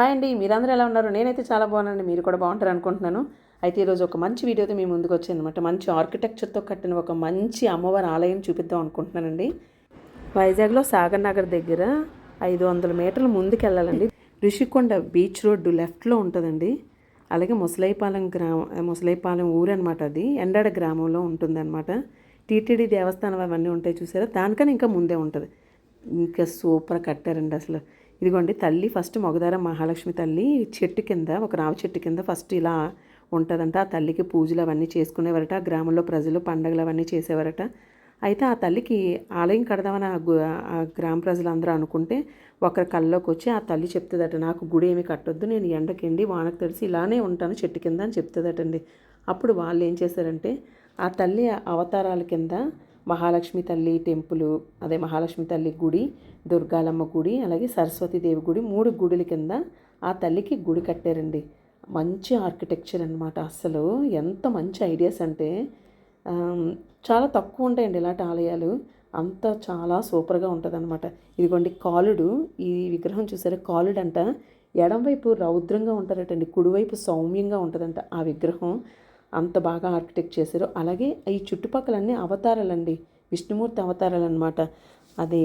Hi అండి మీరందరూ ఎలా ఉన్నారు? నేనైతే చాలా బాగున్నాను మీరు కూడా బాగుంటారు అనుకుంటున్నాను. అయితే ఈరోజు ఒక మంచి వీడియోతో మీ ముందుకు వచ్చాను అనమాట మంచి ఆర్కిటెక్చర్తో కట్టిన ఒక మంచి అమ్మవారి ఆలయం చూపిద్దాం అనుకుంటున్నానండి. వైజాగ్లో సాగర్ నగర్ దగ్గర ఐదు వందల మీటర్ల ముందుకు వెళ్ళాలండి రిషికొండ బీచ్ రోడ్డు లెఫ్ట్లో ఉంటుందండి. అలాగే ముసలైపాలెం గ్రామం ముసలైపాలెం ఊరు అనమాట అది. ఎండాడ గ్రామంలో ఉంటుందన్నమాట. టీటీడీ దేవస్థానం అవన్నీ ఉంటాయి చూసారా? దానికన్నా ఇంకా ముందే ఉంటుంది. ఇంకా సూపర్ కట్టారండి అసలు. ఇదిగోండి తల్లి ఫస్ట్ మొగదార మహాలక్ష్మి తల్లి చెట్టు కింద ఒక రావి చెట్టు కింద ఫస్ట్ ఇలా ఉంటుందంట. ఆ తల్లికి పూజలు అవన్నీ చేసుకునేవారట గ్రామంలో ప్రజలు పండగలు అవన్నీ చేసేవారట. అయితే ఆ తల్లికి ఆలయం కడదామని ఆ ఆ గ్రామ ప్రజలందరూ అనుకుంటే ఒకరి కళ్ళలోకి వచ్చి ఆ తల్లి చెప్తుందట నాకు గుడి ఏమి కట్టొద్దు నేను ఎండకెండి వానకు తెలిసి ఇలానే ఉంటాను చెట్టు కింద అని చెప్తుందటండి. అప్పుడు వాళ్ళు ఏం చేశారంటే ఆ తల్లి అవతారాల కింద మహాలక్ష్మి తల్లి టెంపుల్ అదే మహాలక్ష్మి తల్లి గుడి దుర్గాలమ్మ గుడి అలాగే సరస్వతీదేవి గుడి మూడు గుడుల కింద ఆ తల్లికి గుడి కట్టారండి. మంచి ఆర్కిటెక్చర్ అనమాట అసలు ఎంత మంచి ఐడియాస్ అంటే చాలా తక్కువ ఉంటాయండి ఇలాంటి ఆలయాలు. అంత చాలా సూపర్గా ఉంటుంది అనమాట ఇదిగోండి కాలుడు ఈ విగ్రహం చూసారా? కాలుడు అంట ఎడంవైపు రౌద్రంగా ఉంటారటండి కుడివైపు సౌమ్యంగా ఉంటుందంట ఆ విగ్రహం. అంత బాగా ఆర్కిటెక్ట్ చేశారు. అలాగే ఈ చుట్టుపక్కలన్నీ అవతారాలండి. విష్ణుమూర్తి అవతారాలు అనమాట అదే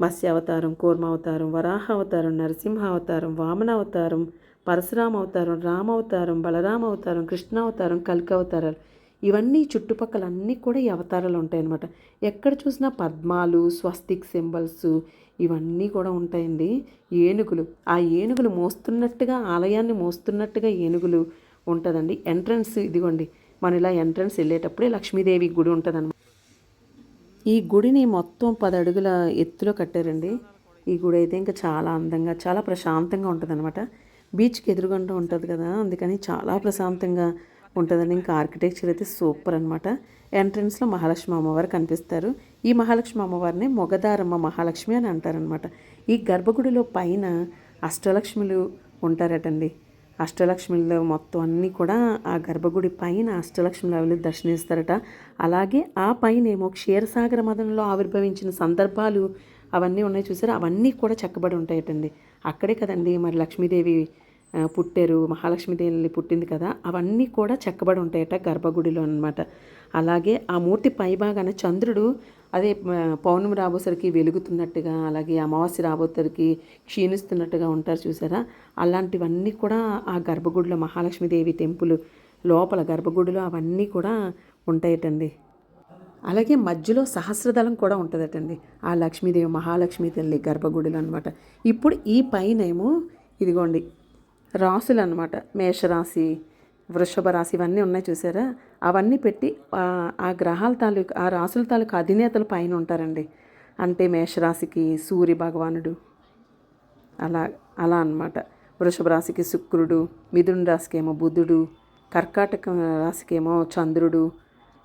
మత్స్య అవతారం కూర్మ అవతారం వరాహ అవతారం నరసింహ అవతారం వామన అవతారం పరశురామ అవతారం రామ అవతారం బలరామ అవతారం కృష్ణ అవతారం కలిక అవతారాలు. ఇవన్నీ చుట్టుపక్కల అన్నీ కూడా ఈ అవతారాలు ఉంటాయన్నమాట. ఎక్కడ చూసినా పద్మాలు స్వస్తిక్ సింబల్స్ ఇవన్నీ కూడా ఉంటాయండి. ఏనుగులు. ఆ ఏనుగులు మోస్తున్నట్టుగా ఆలయాన్ని మోస్తున్నట్టుగా ఏనుగులు ఉంటుందండి. ఎంట్రన్స్ ఇదిగోండి. మనం ఇలా ఎంట్రన్స్ వెళ్ళేటప్పుడే లక్ష్మీదేవి గుడి ఉంటుంది ఈ గుడిని మొత్తం పది అడుగుల ఎత్తులో కట్టారండి. ఈ గుడి అయితే ఇంకా చాలా అందంగా చాలా ప్రశాంతంగా ఉంటుందన్నమాట. బీచ్కి ఎదురుగుండా ఉంటుంది కదా అందుకని చాలా ప్రశాంతంగా ఉంటుందండి. ఇంకా ఆర్కిటెక్చర్ అయితే సూపర్ అనమాట ఎంట్రన్స్లో మహాలక్ష్మి అమ్మవారు కనిపిస్తారు. ఈ మహాలక్ష్మి అమ్మవారిని మొగదారమ్మ మహాలక్ష్మి అని అంటారనమాట ఈ గర్భగుడిలో పైన అష్టలక్ష్ములు ఉంటారటండి. అష్టలక్ష్మిలో మొత్తం అన్నీ కూడా ఆ గర్భగుడి పైన అష్టలక్ష్మి అవి దర్శనిస్తారట. అలాగే ఆ పైన ఏమో క్షీరసాగర మదనంలో ఆవిర్భవించిన సందర్భాలు అవన్నీ ఉన్నాయి చూసారా? అవన్నీ కూడా చెక్కబడి ఉంటాయటండి. అక్కడే కదండి మరి లక్ష్మీదేవి పుట్టారు మహాలక్ష్మీదేవి పుట్టింది కదా? అవన్నీ కూడా చెక్కబడి ఉంటాయట గర్భగుడిలో అన్నమాట. అలాగే ఆ మూర్తి పైభాగాన చంద్రుడు అదే పౌర్ణమి రాబోసరికి వెలుగుతున్నట్టుగా అలాగే అమావాస్య రాబోసరికి క్షీణిస్తున్నట్టుగా ఉంటారు చూసారా? అలాంటివన్నీ కూడా ఆ గర్భగుడిలో మహాలక్ష్మీదేవి టెంపుల్ లోపల గర్భగుడిలో అవన్నీ కూడా ఉంటాయటండి. అలాగే మధ్యలో సహస్రదళం కూడా ఉంటుందటండి. ఆ లక్ష్మీదేవి మహాలక్ష్మి తల్లి గర్భగుడిలో అనమాట ఇప్పుడు ఈ పైన ఏమో ఇదిగోండి రాసులు అనమాట మేషరాశి వృషభ రాశి ఇవన్నీ ఉన్నాయి చూసారా? అవన్నీ పెట్టి ఆ- గ్రహాల తాలూకు ఆ రాసుల తాలూకు అధినేతలు పైన ఉంటారండి. అంటే మేషరాశికి సూర్య భగవానుడు అలా అలా అనమాట వృషభ రాశికి శుక్రుడు మిథున రాశికి ఏమో బుధుడు కర్కాటక రాశికి ఏమో చంద్రుడు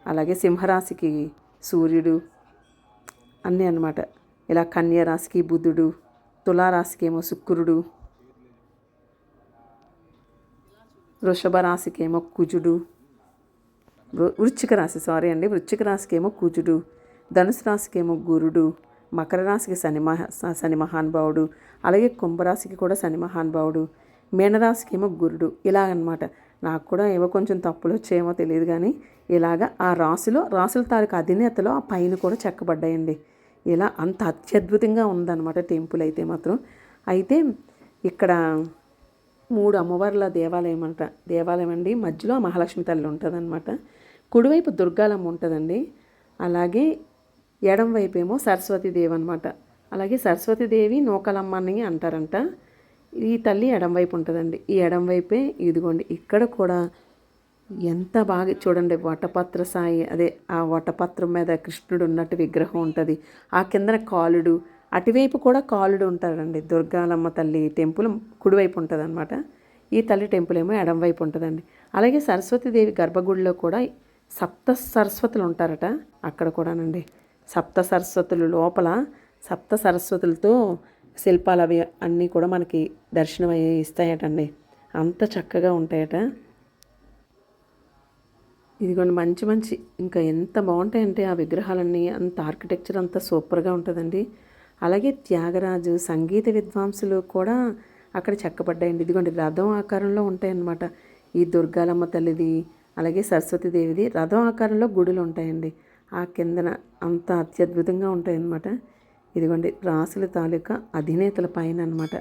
అలాగే సింహరాశికి సూర్యుడు అన్నీ అనమాట ఇలా కన్యా రాశికి బుధుడు తులారాశికి ఏమో శుక్రుడు వృషభ రాశికేమో కుజుడు. వృ- రాశి సారీ అండి. వృచ్చిక రాశికేమో కుజుడు. ధనుసు రాశికి ఏమో గురుడు. మకర రాశికి శని మహా స- శని మహానుభావుడు. అలాగే కుంభరాశికి కూడా శని మహానుభావుడు. మీనరాశికి ఏమో గురుడు. ఇలా నాకు కూడా ఏవో కొంచెం తప్పులు వచ్చేమో తెలియదు కానీ ఇలాగా ఆ రాశిలో రాసుల తాలూకు అధినేతలో ఆ పైన కూడా చెక్కబడ్డాయండి. ఇలా అంత అత్యద్భుతంగా ఉందన్నమాట టెంపుల్ అయితే మాత్రం. అయితే ఇక్కడ మూడు అమ్మవార్ల దేవాలయం అంట. దేవాలయం అండి. మధ్యలో ఆ మహాలక్ష్మి తల్లి ఉంటుందన్నమాట. కుడివైపు దుర్గాలమ్మ ఉంటుందండి. అలాగే ఎడం వైపు ఏమో సరస్వతీదేవి అనమాట అలాగే సరస్వతీదేవి నూకలమ్మ అని అంటారంట. ఈ తల్లి ఎడం వైపు ఉంటుందండి. ఈ ఎడం వైపే ఇదిగోండి. ఇక్కడ కూడా ఎంత బాగా చూడండి వటపత్ర సాయి. అదే ఆ వటపత్రం మీద కృష్ణుడు ఉన్నట్టు విగ్రహం ఉంటుంది. ఆ కిందన కాలుడు అటువైపు కూడా కాలుడు ఉంటారండి దుర్గాలమ్మ తల్లి టెంపుల్ కుడివైపు ఉంటుంది అనమాట ఈ తల్లి టెంపుల్ ఏమో ఎడంవైపు ఉంటుందండి. అలాగే సరస్వతీదేవి గర్భగుడిలో కూడా సప్త సరస్వతులు ఉంటారట. అక్కడ కూడానండి. సప్త సరస్వతులు లోపల సప్త సరస్వతులతో శిల్పాలు అవి అన్నీ కూడా మనకి దర్శనం అయ్యి ఇస్తాయటండి. అంత చక్కగా ఉంటాయట. ఇదిగోండి మంచి మంచి ఇంకా ఎంత బాగుంటాయంటే ఆ విగ్రహాలన్నీ. అంత ఆర్కిటెక్చర్ అంతా సూపర్గా ఉంటుందండి. అలాగే త్యాగరాజు సంగీత విద్వాంసులు కూడా అక్కడ చెక్కబడ్డాయండి. ఇదిగోండి రథం ఆకారంలో ఉంటాయన్నమాట. ఈ దుర్గాలమ్మ తల్లిది అలాగే సరస్వతి దేవిది రథం ఆకారంలో గుడులు ఉంటాయండి. ఆ కిందన అంత అత్యద్భుతంగా ఉంటాయన్నమాట. ఇదిగోండి రాసుల తాలూకా అధినేతల పైన అనమాట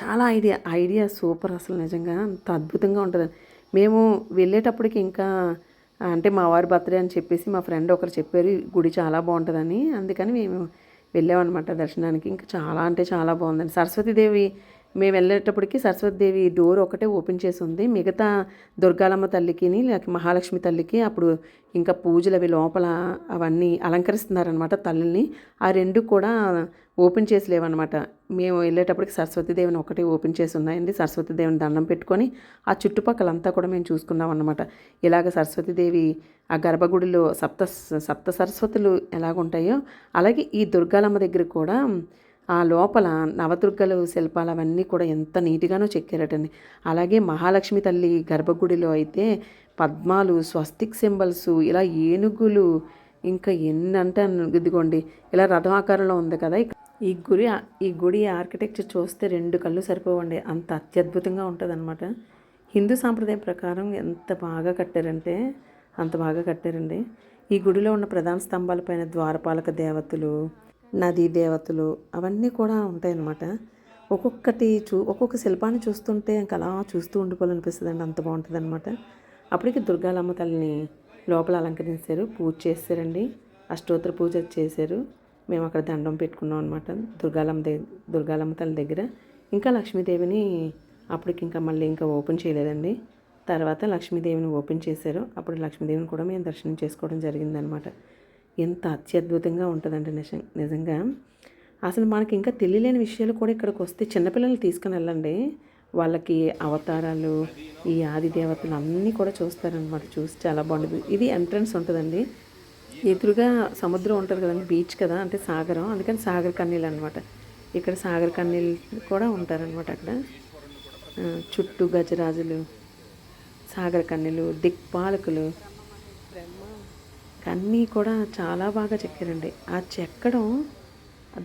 చాలా ఐడియా ఐడియా సూపర్ అసలు నిజంగా. అంత అద్భుతంగా ఉంటుంది. మేము వెళ్ళేటప్పటికి ఇంకా అంటే మా వారి బర్త్డే అని చెప్పేసి మా ఫ్రెండ్ ఒకరు చెప్పారు గుడి చాలా బాగుంటుందని. అందుకని మేము వెళ్ళామన్నమాట దర్శనానికి. ఇంకా చాలా అంటే చాలా బాగుందండి. సరస్వతీదేవి మేము వెళ్ళేటప్పటికి సరస్వతిదేవి డోర్ ఒకటే ఓపెన్ చేసి ఉంది. మిగతా దుర్గాలమ్మ తల్లికి లేక మహాలక్ష్మి తల్లికి అప్పుడు ఇంకా పూజలు అవి లోపల అవన్నీ అలంకరిస్తున్నారనమాట తల్లిని. ఆ రెండు కూడా ఓపెన్ చేసి లేవన్నమాట. మేము వెళ్ళేటప్పటికి సరస్వతీదేవిని ఒకటే ఓపెన్ చేసి ఉన్నాయండి. సరస్వతీదేవిని దండం పెట్టుకొని ఆ చుట్టుపక్కలంతా కూడా మేము చూసుకున్నాం అనమాట ఇలాగ సరస్వతీదేవి ఆ గర్భగుడిలో సప్త సప్త సరస్వతులు ఎలాగుంటాయో అలాగే ఈ దుర్గాలమ్మ దగ్గర కూడా ఆ లోపల నవదుర్గలు శిల్పాలు అవన్నీ కూడా ఎంత నీట్గానో చెక్కారటండి. అలాగే మహాలక్ష్మి తల్లి గర్భగుడిలో అయితే పద్మాలు స్వస్తిక్ సింబల్స్ ఇలా ఏనుగులు ఇంకా ఎన్ని అంటే ఇదిగోండి ఇలా రథం ఆకారంలో ఉంది కదా ఈ గుడి ఈ గుడి ఆర్కిటెక్చర్ చూస్తే రెండు కళ్ళు సరిపోవండి. అంత అత్యద్భుతంగా ఉంటుంది హిందూ సాంప్రదాయం ప్రకారం ఎంత బాగా కట్టారంటే అంత బాగా కట్టారండి. ఈ గుడిలో ఉన్న ప్రధాన స్తంభాలపైన ద్వారపాలక దేవతలు నదీ దేవతలు అవన్నీ కూడా ఉంటాయన్నమాట. ఒక్కొక్కటి చూ ఒక్కొక్క శిల్పాన్ని చూస్తుంటే ఇంకా అలా చూస్తూ ఉండిపోవాలనిపిస్తుంది అండి అంత బాగుంటుంది అనమాట అప్పటికి దుర్గాలమ్మ తల్లిని లోపల అలంకరించారు పూజ చేశారండి అష్టోత్తర పూజ చేశారు. మేము అక్కడ దండం పెట్టుకున్నాం అనమాట దుర్గాలమ్మ దగ్గర దుర్గాలమ్మ తల్లి దగ్గర. ఇంకా లక్ష్మీదేవిని అప్పటికి ఇంకా మళ్ళీ ఇంకా ఓపెన్ చేయలేదండి. తర్వాత లక్ష్మీదేవిని ఓపెన్ చేశారు. అప్పుడు లక్ష్మీదేవిని కూడా మేము దర్శనం చేసుకోవడం జరిగిందనమాట ఎంత అత్యద్భుతంగా ఉంటుందండి నిజం నిజంగా. అసలు మనకి ఇంకా తెలియలేని విషయాలు కూడా ఇక్కడికి వస్తే చిన్నపిల్లల్ని తీసుకుని వెళ్ళండి. వాళ్ళకి అవతారాలు ఈ ఆది దేవతలు అన్నీ కూడా చూస్తారనమాట చూసి చాలా బాగుంటుంది. ఇది ఎంట్రన్స్ ఉంటుందండి. ఎదురుగా సముద్రం ఉంటుంది కదండి బీచ్ కదా అంటే సాగరం. అందుకని సాగర్ కన్నీళ్ళు అనమాట ఇక్కడ సాగర్ కన్నీళ్ళు కూడా ఉంటారనమాట అక్కడ. చుట్టూ గజరాజులు సాగర కన్నెలు దిక్పాలకులు. అన్నీ కూడా చాలా బాగా చెక్కారండి. ఆ చెక్కడం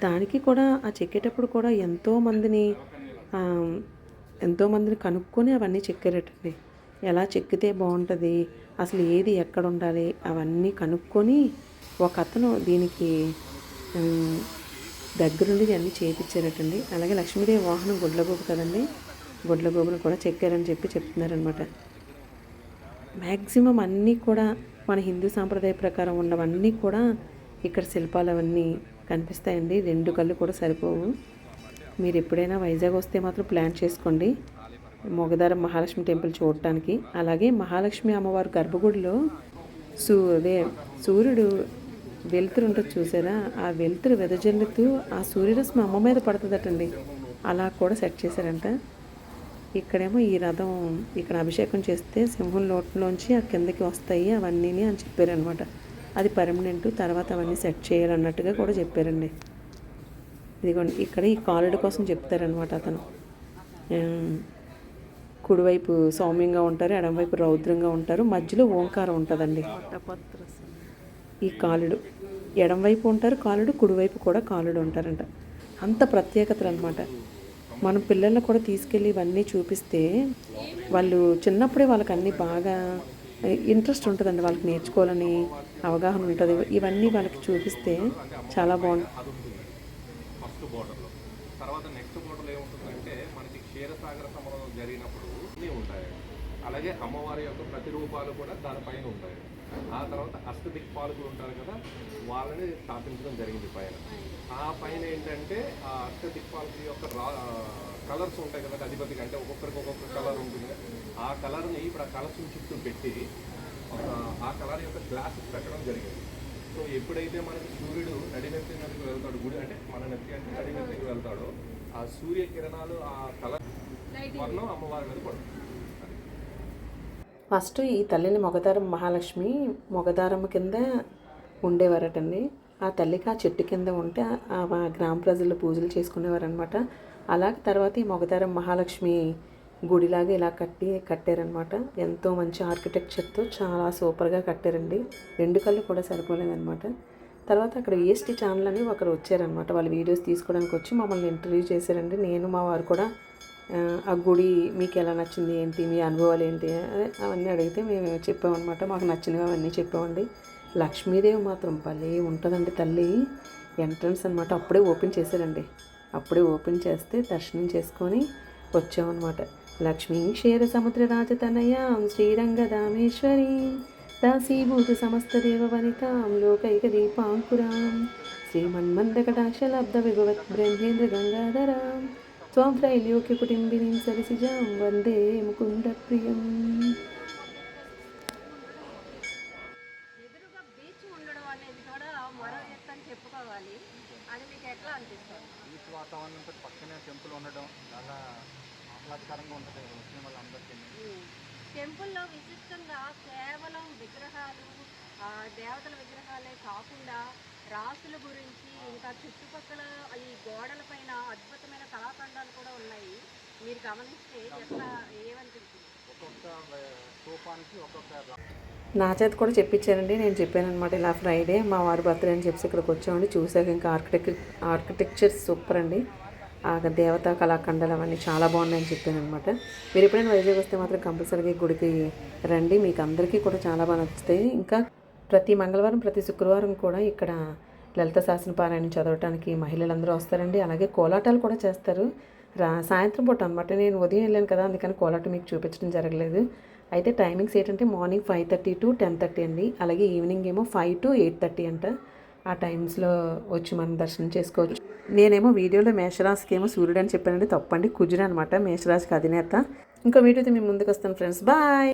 దానికి కూడా ఆ చెక్కేటప్పుడు కూడా ఎంతో మందిని కనుక్కొని అవన్నీ చెక్కారటండి. ఎలా చెక్కితే బాగుంటుంది అసలు ఏది ఎక్కడ ఉండాలి అవన్నీ కనుక్కొని ఒక అతను దీనికి దగ్గరుండి అన్నీ చేయించారటండి అలాగే లక్ష్మీదేవి వాహనం గుడ్లగోపు కదండి గుడ్లగోపును కూడా చెక్కారని చెప్పి చెప్తున్నారనమాట మ్యాక్సిమం అన్నీ కూడా మన హిందూ సాంప్రదాయ ప్రకారం ఉన్నవన్నీ కూడా ఇక్కడ శిల్పాలు అవన్నీ కనిపిస్తాయండి. రెండు కళ్ళు కూడా సరిపోవు. మీరు ఎప్పుడైనా వైజాగ్ వస్తే మాత్రం ప్లాన్ చేసుకోండి. మొగదారం మహాలక్ష్మి టెంపుల్ చూడటానికి. అలాగే మహాలక్ష్మి అమ్మవారు గర్భగుడిలో సూ అదే సూర్యుడు వెలుతురు ఉంటుంది చూసారా? ఆ వెలుతురు వెదజల్లుతూ ఆ సూర్యరశ్మి అమ్మ మీద పడుతుందటండి. అలా కూడా సెట్ చేశారంట. ఇక్కడేమో ఈ రథం ఇక్కడ అభిషేకం చేస్తే సింహం లోటులోంచి ఆ కిందకి వస్తాయి అవన్నీ అని చెప్పారనమాట అది పర్మనెంట్ తర్వాత అవన్నీ సెట్ చేయాలన్నట్టుగా కూడా చెప్పారండి. ఇదిగోండి ఇక్కడ ఈ కాలుడు కోసం చెప్తారనమాట అతను. కుడివైపు సౌమ్యంగా ఉంటారు ఎడమవైపు రౌద్రంగా ఉంటారు మధ్యలో ఓంకారం ఉంటుందండి. ఈ కాలుడు ఎడంవైపు ఉంటారు కాలుడు కుడివైపు కూడా కాలుడు ఉంటారంట. అంత ప్రత్యేకతలు అనమాట మనం పిల్లల్ని కూడా తీసుకెళ్ళి ఇవన్నీ చూపిస్తే వాళ్ళు చిన్నప్పుడే వాళ్ళకి అన్నీ బాగా ఇంట్రెస్ట్ ఉంటుందండి. వాళ్ళకి నేర్చుకోవాలని అవగాహన ఉంటుంది. ఇవన్నీ వాళ్ళకి చూపిస్తే చాలా బాగుంటుంది ఫస్ట్ బోర్డర్లో తర్వాత నెక్స్ట్ బోర్డర్లో ఏముంటుందంటే మనకి క్షీరసాగర సమరం జరిగినప్పుడు ఉంటాయి అలాగే అమ్మవారి యొక్క ప్రతిరూపాలు కూడా దానిపైన ఉంటాయి ఆ తర్వాత అష్టదిక్పాలకులు ఉంటారు కదా వాళ్ళని స్థాపించడం జరిగింది పైన. ఆ పైన ఏంటంటే ఆ అష్టదిక్పాలకుల యొక్క రా కలర్స్ ఉంటాయి కదా అధిపతికి అంటే ఒక్కొక్కరికి ఒక్కొక్క కలర్ ఉంటుంది. ఆ కలర్ని ఇప్పుడు ఆ కలర్స్ చుట్టూ పెట్టి ఒక ఆ కలర్ యొక్క గ్లాసెస్ పెట్టడం జరిగింది. సో ఎప్పుడైతే మనకి సూర్యుడు నడినెత్తి నదికి వెళ్తాడు గుడి అంటే మన నెత్తి అంటే నడినెత్తికి వెళ్తాడో ఆ సూర్య కిరణాలు ఆ కలర్ వర్ణం అమ్మవారి మీద పడుతుంది. ఫస్ట్ ఈ తల్లిని మొగదారం మహాలక్ష్మి మొగదారం కింద ఉండేవారటండి. ఆ తల్లికి ఆ చెట్టు కింద ఉంటే ఆ గ్రామ ప్రజలు పూజలు చేసుకునేవారనమాట అలాగే తర్వాత ఈ మొగదారం మహాలక్ష్మి గుడిలాగా ఇలా కట్టి కట్టారనమాట ఎంతో మంచి ఆర్కిటెక్చర్తో చాలా సూపర్గా కట్టారండి. రెండు కళ్ళు కూడా సరిపోలేదన్నమాట. తర్వాత అక్కడ ఈఎస్టీ ఛానల్ అని ఒకరు వచ్చారనమాట వాళ్ళు వీడియోస్ తీసుకోవడానికి వచ్చి మమ్మల్ని ఇంటర్వ్యూ చేశారండి. నేను మా వారు కూడా ఆ, గుడి మీకు ఎలా నచ్చింది ఏంటి? మీ అనుభవాలు ఏంటి? అవన్నీ అడిగితే మేము చెప్పామన్నమాట. మాకు నచ్చినవి అవన్నీ చెప్పామండి. లక్ష్మీదేవి మాత్రం భలే ఉంటుందండి తల్లి. ఎంట్రన్స్ అనమాట అప్పుడే ఓపెన్ చేశారండి. అప్పుడే ఓపెన్ చేస్తే దర్శనం చేసుకొని వచ్చామన్నమాట. లక్ష్మీ క్షీర సముద్ర రాజతనయాం శ్రీరంగదామేశ్వరి దాసీభూత సమస్త దేవ వనితాం లోకైక దీపాంకురాం. శ్రీమన్మందకటాక్షలబ్ధ విభవత్ బ్రహ్మేంద్ర గంగాధరాం. వందే ముకుంద ప్రియం. ఎదురుగా బీచ్ ఉండడం అనేది కూడా మరో ఎత్తు అని చెప్పుకోవాలి. అది మీకు ఎట్లా అనిపిస్తుంది? బీచ్ వాతావరణంతో పక్కనే టెంపుల్ ఉండడం చాలా ఆహ్లాదకరంగా ఉంటుంది వచ్చిన వాళ్ళందరికీ టెంపుల్లో విశిష్టంగా కేవలం విగ్రహాలు ఆ, దేవతల విగ్రహాలే కాకుండా రాసుల గురించి ఇంకా చుట్టుపక్కల ఈ గోడల పైన అద్భుతమైన కళాఖండాలు కూడా ఉన్నాయి. మీరు గమనిస్తే ఎట్లా ఏమనిపించింది? నా చేత కూడా చెప్పించారండి నేను చెప్పాను అనమాట ఇలా ఫ్రైడే మా వారి బర్త్డే అని చెప్పి ఇక్కడికి వచ్చామండి. చూసాక ఇంకా ఆర్కిటెక్ ఆర్కిటెక్చర్ సూపర్ అండి. ఆ దేవతా కళాఖండాలు అవన్నీ చాలా బాగున్నాయని చెప్పాను అనమాట మీరు ఎప్పుడైనా వైజాగ్ వస్తే మాత్రం కంపల్సరీగా గుడికి రండి. మీకు అందరికీ కూడా చాలా బాగా నచ్చుతాయి. ఇంకా ప్రతి మంగళవారం ప్రతి శుక్రవారం కూడా ఇక్కడ లలిత శాసన పారాయణం చదవటానికి మహిళలందరూ వస్తారండి. అలాగే కోలాటాలు కూడా చేస్తారు. రా సాయంత్రం పూట అనమాట నేను ఉదయం వెళ్ళాను కదా అందుకని కోలాటం మీకు చూపించడం జరగలేదు. అయితే టైమింగ్స్ ఏంటంటే morning five thirty to ten thirty అండి. అలాగే ఈవినింగ్ ఏమో ఫైవ్ టు ఎయిట్ థర్టీ అంట. ఆ టైమ్స్లో వచ్చి మనం దర్శనం చేసుకోవచ్చు. నేనేమో వీడియోలో మేషరాజుకి ఏమో సూర్యుడు అని చెప్పానండి. తప్పండి. కుజుడు అనమాట మేషరాజుకి అధినేత. ఇంకో వీడియోతో మేము ముందుకు వస్తాను ఫ్రెండ్స్. బాయ్!